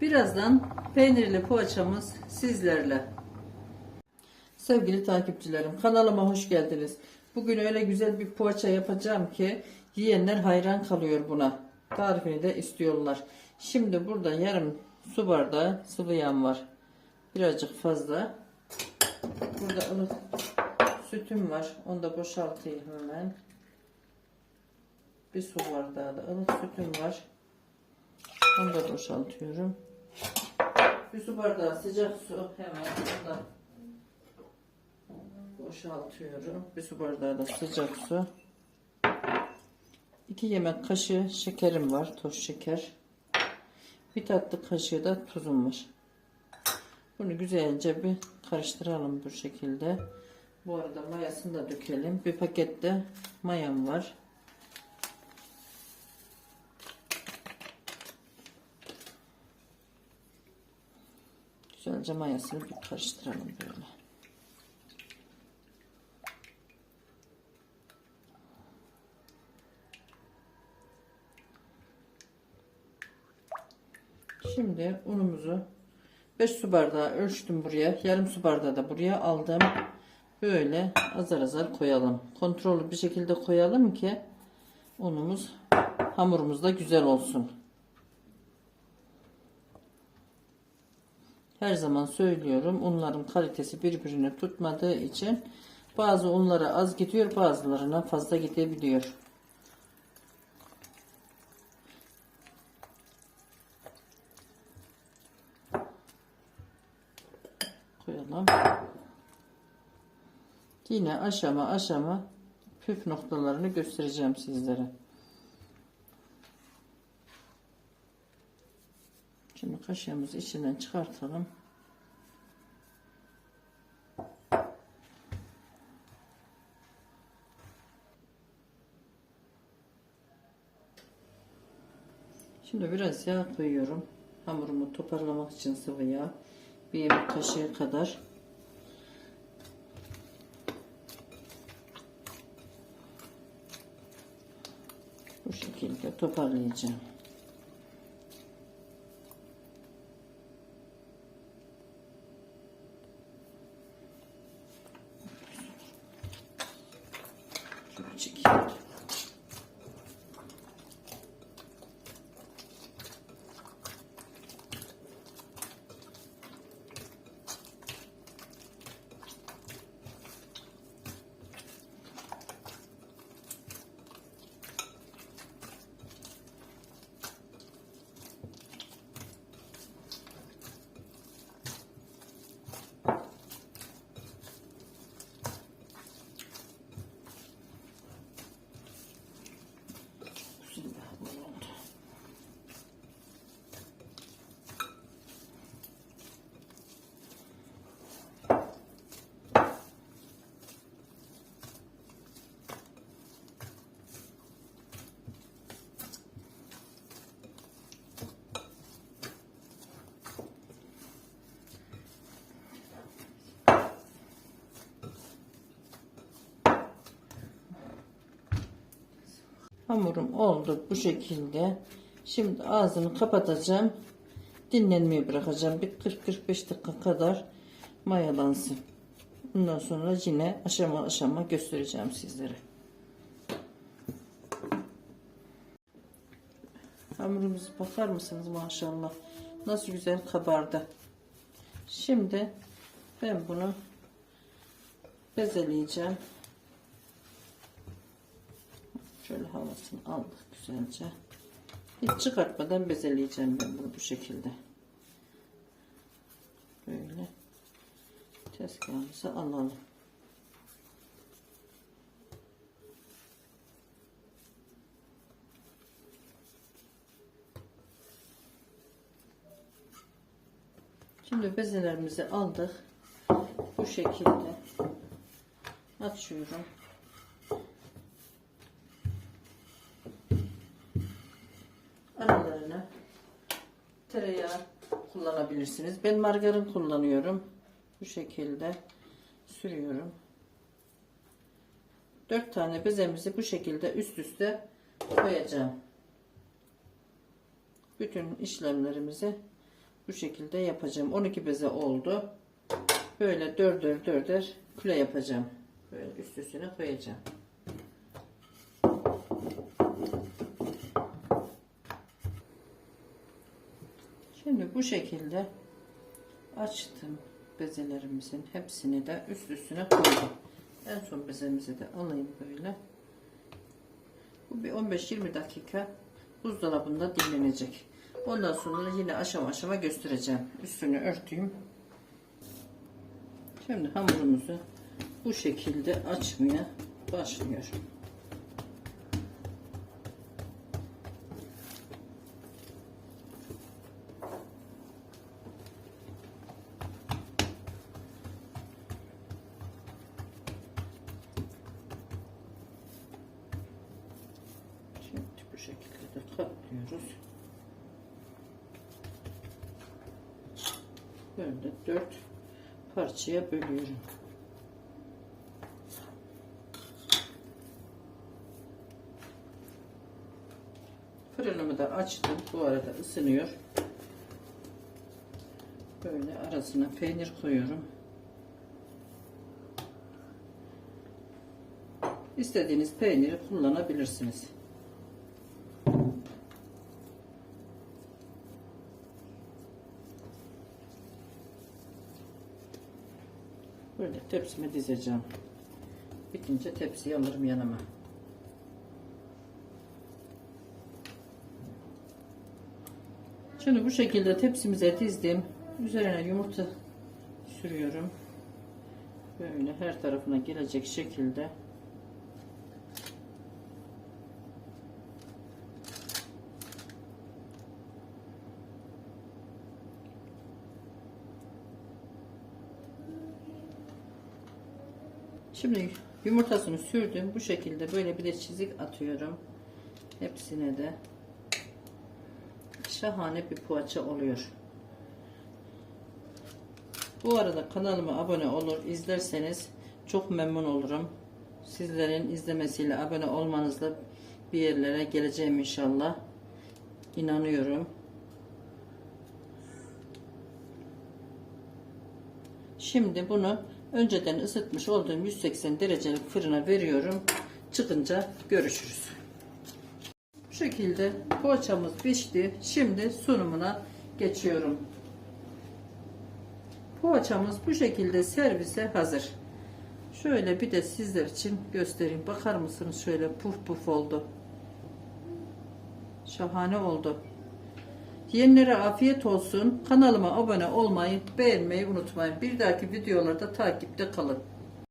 Birazdan peynirli poğaçamız sizlerle. Sevgili takipçilerim kanalıma hoş geldiniz. Bugün öyle güzel bir poğaça yapacağım ki yiyenler hayran kalıyor buna. Tarifini de istiyorlar. Şimdi burada yarım su bardağı sıvı yağ var. Birazcık fazla. Burada ılık sütüm var. Onu da boşaltayım hemen. Bir su bardağı da ılık sütüm var. Onu da boşaltıyorum. Bir su bardağı sıcak su hemen ondan boşaltıyorum. Bir su bardağı da sıcak su. 2 yemek kaşığı şekerim var. Toz şeker. Bir tatlı kaşığı da tuzum var. Bunu güzelce bir karıştıralım bu şekilde. Bu arada mayasını da dökelim. Bir pakette mayam var. Güzelce mayasını bir karıştıralım böyle. Şimdi unumuzu 5 su bardağı ölçtüm buraya. Yarım su bardağı da buraya aldım. Böyle azar azar koyalım. Kontrollü bir şekilde koyalım ki unumuz hamurumuz da güzel olsun. Her zaman söylüyorum unların kalitesi birbirini tutmadığı için bazı unlara az gidiyor bazılarına fazla gidebiliyor. Koyalım. Yine aşama aşama püf noktalarını göstereceğim sizlere. Şimdi kaşığımızı içinden çıkartalım. Şimdi biraz yağ koyuyorum. Hamurumu toparlamak için sıvı yağ. Bir yemek kaşığı kadar. Bu şekilde toparlayacağım. Hamurum oldu bu şekilde. Şimdi ağzını kapatacağım. Dinlenmeye bırakacağım. Bir 40-45 dakika kadar mayalansın. Bundan sonra yine aşama aşama göstereceğim sizlere. Hamurumuzu bakar mısınız maşallah. Nasıl güzel kabardı. Şimdi ben bunu bezeleyeceğim. Şöyle havasını aldık güzelce. Hiç çıkartmadan bezeleyeceğim ben bunu bu şekilde. Böyle tezgahımıza alalım. Şimdi bezelerimizi aldık. Bu şekilde açıyorum. Aralarına tereyağı kullanabilirsiniz. Ben margarin kullanıyorum. Bu şekilde sürüyorum. 4 tane bezemizi bu şekilde üst üste koyacağım. Bütün işlemlerimizi Bu şekilde yapacağım. 12 beze oldu. Böyle dörder dörder küle yapacağım. Böyle üst üstüne koyacağım. Şimdi bu şekilde açtım bezelerimizin hepsini de üst üstüne koydum. En son bezemizi de alayım böyle. Bu bir 15-20 dakika buzdolabında dinlenecek. Ondan sonra yine aşama aşama göstereceğim. Üstünü örteyim. Şimdi hamurumuzu bu şekilde açmaya başlıyor. Şimdi bu de katlıyoruz. Böyle dört parçaya bölüyorum. Fırınımı da açtım. Bu arada ısınıyor. Böyle arasına peynir koyuyorum. İstediğiniz peyniri kullanabilirsiniz. Böyle tepsime dizeceğim. Bitince tepsiyi alırım yanıma. Şimdi bu şekilde tepsimize dizdim. Üzerine yumurta sürüyorum. Böyle her tarafına gelecek şekilde. Şimdi yumurtasını sürdüm. Bu şekilde böyle bir de çizik atıyorum. Hepsine de şahane bir poğaça oluyor. Bu arada kanalıma abone olur izlerseniz çok memnun olurum. Sizlerin izlemesiyle abone olmanızla bir yerlere geleceğim inşallah. İnanıyorum. Şimdi bunu önceden ısıtmış olduğum 180 derecelik fırına veriyorum. Çıkınca görüşürüz. Bu şekilde poğaçamız pişti. Şimdi sunumuna geçiyorum. Poğaçamız bu şekilde servise hazır. Şöyle bir de sizler için göstereyim. Bakar mısınız şöyle puf puf oldu. Şahane oldu. Yiyenlere afiyet olsun. Kanalıma abone olmayı, beğenmeyi unutmayın. Bir dahaki videolarda takipte kalın.